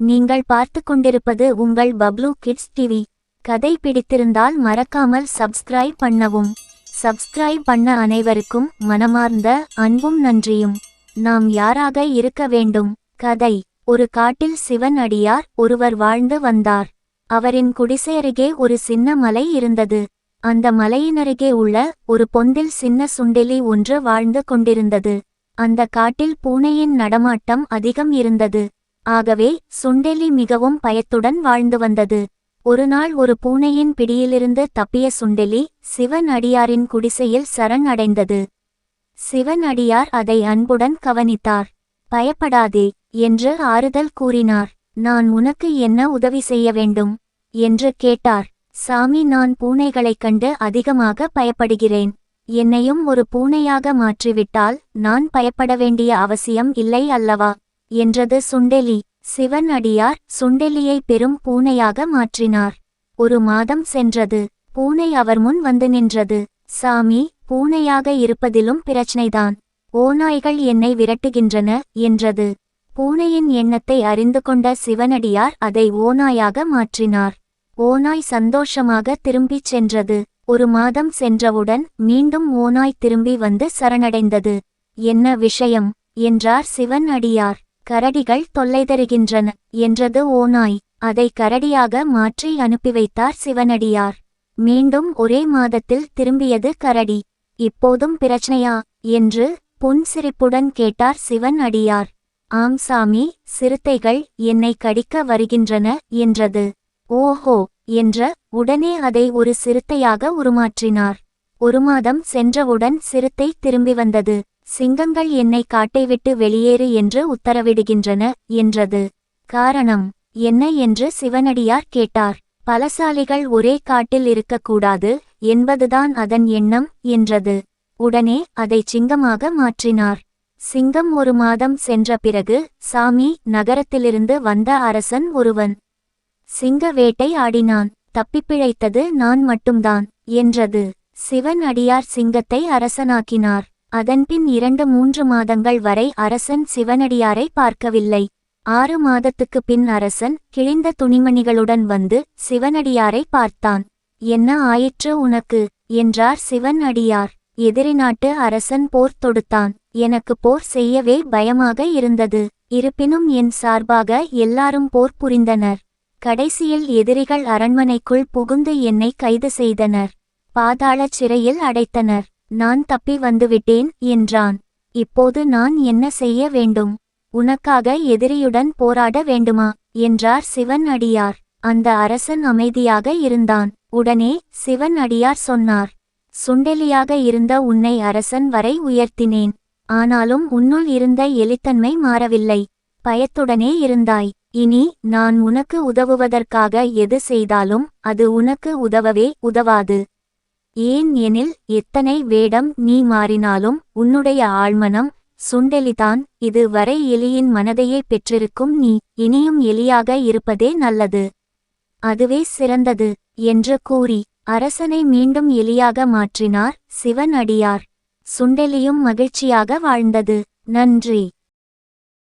நீங்கள் பார்த்து கொண்டிருப்பது உங்கள் பப்ளூ கிட்ஸ் டிவி கதை பிடித்திருந்தால் மறக்காமல் சப்ஸ்கிரைப் பண்ணவும். சப்ஸ்கிரைப் பண்ண அனைவருக்கும் மனமார்ந்த அன்பும் நன்றியும். நாம் யாராக இருக்க வேண்டும்? கதை. ஒரு காட்டில் சிவன் அடியார் ஒருவர் வாழ்ந்து வந்தார். அவரின் குடிசை அருகே ஒரு சின்ன மலை இருந்தது. அந்த மலையினருகே உள்ள ஒரு பொந்தில் சின்ன சுண்டெலி ஒன்று வாழ்ந்து கொண்டிருந்தது. அந்த காட்டில் பூனையின் நடமாட்டம் அதிகம் இருந்தது. ஆகவே சுண்டெலி மிகவும் பயத்துடன் வாழ்ந்து வந்தது. ஒருநாள் ஒரு பூனையின் பிடியிலிருந்து தப்பிய சுண்டெலி சிவன் அடியாரின் குடிசையில் சரண் அடைந்தது சிவன் அடியார் அதை அன்புடன் கவனித்தார். பயப்படாதே என்று ஆறுதல் கூறினார். நான் உனக்கு என்ன உதவி செய்ய வேண்டும்? என்று கேட்டார். சாமி நான் பூனைகளைக் கண்டு அதிகமாக பயப்படுகிறேன். என்னையும் ஒரு பூனையாக மாற்றிவிட்டால் நான் பயப்பட வேண்டிய அவசியம் இல்லை அல்லவா? என்றது சுண்டெலி. சிவன் அடியார் சுண்டெலியை பெரும் பூனையாக மாற்றினார். ஒரு மாதம் சென்றது. பூனை அவர் முன் வந்து நின்றது. சாமி பூனையாக இருப்பதிலும் பிரச்சனைதான். ஓநாய்கள் என்னை விரட்டுகின்றன என்றது. பூனையின் எண்ணத்தை அறிந்து கொண்ட சிவனடியார் அதை ஓநாயாக மாற்றினார். ஓநாய் சந்தோஷமாக திரும்பிச் சென்றது. ஒரு மாதம் சென்றவுடன் மீண்டும் ஓநாய் திரும்பி வந்து சரணடைந்தது. என்ன விஷயம்? என்றார் சிவன் அடியார். கரடிகள் தொல்லை தருகின்றன என்றது ஓநாய். அதை கரடியாக மாற்றி அனுப்பி வைத்தார் சிவனடியார். மீண்டும் ஒரே மாதத்தில் திரும்பியது கரடி. இப்போதும் பிரச்சனையா? என்று புன்சிரிப்புடன் கேட்டார் சிவன் அடியார் ஆம் சாமி சிறுத்தைகள் என்னை கடிக்க வருகின்றன என்றது. ஓஹோ என்ற உடனே அதை ஒரு சிறுத்தையாக உருமாற்றினார். ஒரு மாதம் சென்றவுடன் சிறுத்தை திரும்பி வந்தது. சிங்கங்கள் என்னை காட்டை விட்டு வெளியேறு என்று உத்தரவிடுகின்றன என்றது. காரணம் என்ன என்று சிவனடியார் கேட்டார். பலசாலிகள் ஒரே காட்டில் இருக்கக்கூடாது என்பதுதான் அதன் எண்ணம் என்றது. உடனே அதை சிங்கமாக மாற்றினார். சிங்கம் ஒரு மாதம் சென்ற பிறகு சாமி நகரத்திலிருந்து வந்த அரசன் ஒருவன். சிங்க வேட்டை ஆடினான் தப்பிப்பிழைத்தது நான் மட்டும்தான் என்றது. சிவன் அடியார் சிங்கத்தை அரசனாக்கினார். அதன்பின் இரண்டு மூன்று மாதங்கள் வரை அரசன் சிவனடியாரை பார்க்கவில்லை. ஆறு மாதத்துக்கு பின் அரசன் கிழிந்த துணிமணிகளுடன் வந்து சிவனடியாரை பார்த்தான். என்ன ஆயிற்று உனக்கு என்றார் சிவன் அடியார் எதிரி நாட்டு அரசன் போர் தொடுத்தான். எனக்கு போர் செய்யவே பயமாக இருந்தது. இருப்பினும் என் சார்பாக எல்லாரும் போர் புரிந்தனர். கடைசியில் எதிரிகள் அரண்மனைக்குள் புகுந்து என்னை கைது செய்தனர். பாதாளச் சிறையில் அடைத்தனர். நான் தப்பி வந்துவிட்டேன் என்றான். இப்போது நான் என்ன செய்ய வேண்டும்? உனக்காக எதிரியுடன் போராட வேண்டுமா? என்றார் சிவன் அடியார். அந்த அரசன் அமைதியாக இருந்தான். உடனே சிவன் அடியார் சொன்னார் சுண்டெலியாக இருந்த உன்னை அரசன் வரை உயர்த்தினேன். ஆனாலும் உன்னுள் இருந்த எலித்தன்மை மாறவில்லை. பயத்துடனே இருந்தாய். இனி நான் உனக்கு உதவுவதற்காக எது செய்தாலும் அது உனக்கு உதவவே உதவாது. ஏன் எனில் எத்தனை வேடம் நீ மாறினாலும் உன்னுடைய ஆழ்மனம் சுண்டெலிதான். இது வரை எலியின் மனதையே பெற்றிருக்கும் நீ இனியும் எலியாக இருப்பதே நல்லது. அதுவே சிறந்தது என்று கூறி அரசனை மீண்டும் எலியாக மாற்றினார் சிவன் அடியார் சுண்டெலியும் மகிழ்ச்சியாக வாழ்ந்தது. நன்றி.